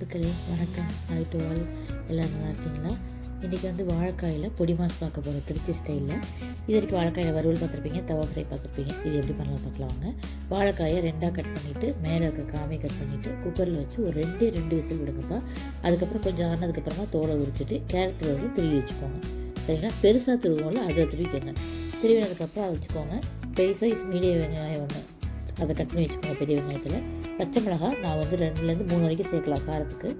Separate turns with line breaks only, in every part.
மக்களே வணக்கம். Hi to all. எல்லோரும் நல்லா இருக்கீங்களா? இன்றைக்கி வந்து வாழைக்காயில் பொடி மாஸ் பார்க்க போகிறோம் திருச்சி ஸ்டைலில். இது வரைக்கும் வாழைக்காயில் வறுவல் பார்த்துருப்பீங்க தவா ஃப்ரை பார்த்துருப்பீங்க. இது எப்படி பண்ணலாம் பார்க்கலாம் வாங்க. வாழைக்காயை ரெண்டாக கட் பண்ணிவிட்டு மேலே இருக்க காமை கட் பண்ணிவிட்டு குக்கரில் வச்சு ஒரு ரெண்டே ரெண்டு விசில் விடுங்கப்பா. அதுக்கப்புறம் கொஞ்சம் ஆனதுக்கப்புறமா தோலை உரிச்சிட்டு கேரட் வந்து திருவி வச்சுக்கோங்க. சரிங்களா? பெருசாக திருவோம்ல அதை திருவிக்கோங்க. திருவினதுக்கப்புறம் அதை வச்சுக்கோங்க. பெருசாக சைஸ் மீடியம் வெங்காயம் ஒன்று அதை கட் பண்ணி வச்சுக்கோங்க பெரிய வெங்காயத்தில். பச்சை மிளகாய் நான் வந்து ரெண்டுலேருந்து மூணு வரைக்கும் சேர்க்கலாம் காரத்துக்கு.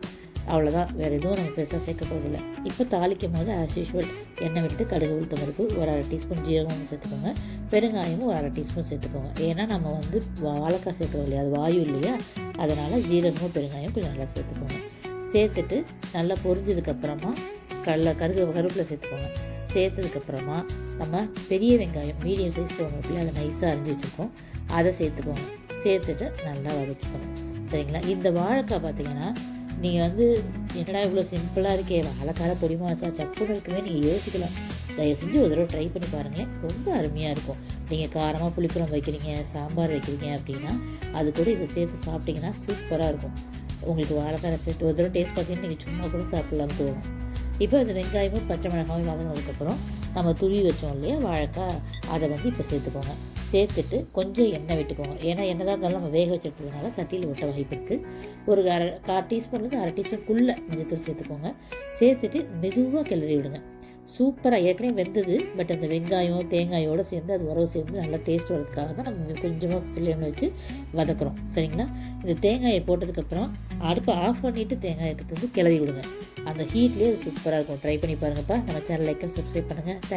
அவ்வளோதான் வேறு எதுவும் நம்ம பெருசாக சேர்க்க போகிறதில்ல இப்போ தாளிக்கும் போது ஆஸ் யூஷுவல் எண்ணெய் விட்டு கடுகு உளுத்தம் பருப்பு ஒரு அரை டீஸ்பூன் ஜீரகம் சேர்த்துக்கோங்க. பெருங்காயமும் ஒரு அரை டீஸ்பூன் சேர்த்துக்கோங்க. ஏன்னா நம்ம வந்து வாழைக்காய் சேர்க்குறோம் இல்லையா? அது வாயு இல்லையா? அதனால் ஜீரகமும் பெருங்காயம் கொஞ்சம் நல்லா சேர்த்துக்கோங்க. சேர்த்துட்டு நல்லா பொரிஞ்சதுக்கப்புறமா கடல கருக கருவேப்பிலை சேர்த்துக்கோங்க. சேர்த்ததுக்கப்புறமா நம்ம பெரிய வெங்காயம் மீடியம் சைஸ் ஒன்று அதை நைஸாக அரிஞ்சு வச்சுருக்கோம். அதை சேர்த்துக்கோங்க. சேர்த்துட்டு நல்லா வதக்கிக்கணும். சரிங்களா? இந்த வாழைக்காய் பார்த்தீங்கன்னா நீங்கள் வந்து என்னடா இவ்வளோ சிம்பிளாக இருக்கே வாழைக்கார பொடி மாசா சப்புன்னு இருக்குமே நீங்கள் யோசிக்கலாம். தயவு செஞ்சு ஒரு தடவை ட்ரை பண்ணி பாருங்களேன். ரொம்ப அருமையாக இருக்கும். நீங்கள் காரமாக புளிக்குழம்பு வைக்கிறீங்க சாம்பார் வைக்கிறீங்க அப்படின்னா அது கூட இதை சேர்த்து சாப்பிட்டீங்கன்னா சூப்பராக இருக்கும். உங்களுக்கு வாழைக்காய் சேர்த்து ஒரு தடவை டேஸ்ட் பார்த்தீங்கன்னா நீங்கள் சும்மா கூட சாப்பிட்லாம்னு தோணும். இப்போ இந்த வெங்காயமும் பச்சை மிளகாயும் வதங்கினதுக்கப்புறம் நம்ம துருவி வச்சோம் இல்லையா வாழைக்காய் அதை வந்து இப்போ சேர்த்துக்கோங்க. சேர்த்துட்டு கொஞ்சம் எண்ணெய் விட்டுக்கோங்க. ஏன்னா என்னதான் இருந்தாலும் நம்ம வேக வச்சுருக்கிறதுனால சட்டியில் ஒட்ட வாய்ப்பு இருக்குது ஒரு அரை கால் டீஸ்பூன்லேருந்து அரை டீஸ்பூனுக்குள்ளே மஞ்சத்தூள் சேர்த்துக்கோங்க. சேர்த்துட்டு மெதுவாக கிளறி விடுங்க. சூப்பராக ஏற்கனவே வெந்தது பட் அந்த வெங்காயம் தேங்காயோடு சேர்ந்து அது உறவு சேர்ந்து நல்லா டேஸ்ட் வர்றதுக்காக தான் நம்ம கொஞ்சமாக ஃப்ளேமில் வச்சு வதக்குறோம். சரிங்களா? இந்த தேங்காயை போட்டதுக்கப்புறம் அடுப்பை ஆஃப் பண்ணிவிட்டு தேங்காயை வந்து கிளறி விடுங்க. அந்த ஹீட்லேயே அது சூப்பராக இருக்கும். ட்ரை பண்ணி பாருங்கப்பா. நம்ம சேனல் லைக் சப்ஸ்கிரைப் பண்ணுங்கள் தேங்க்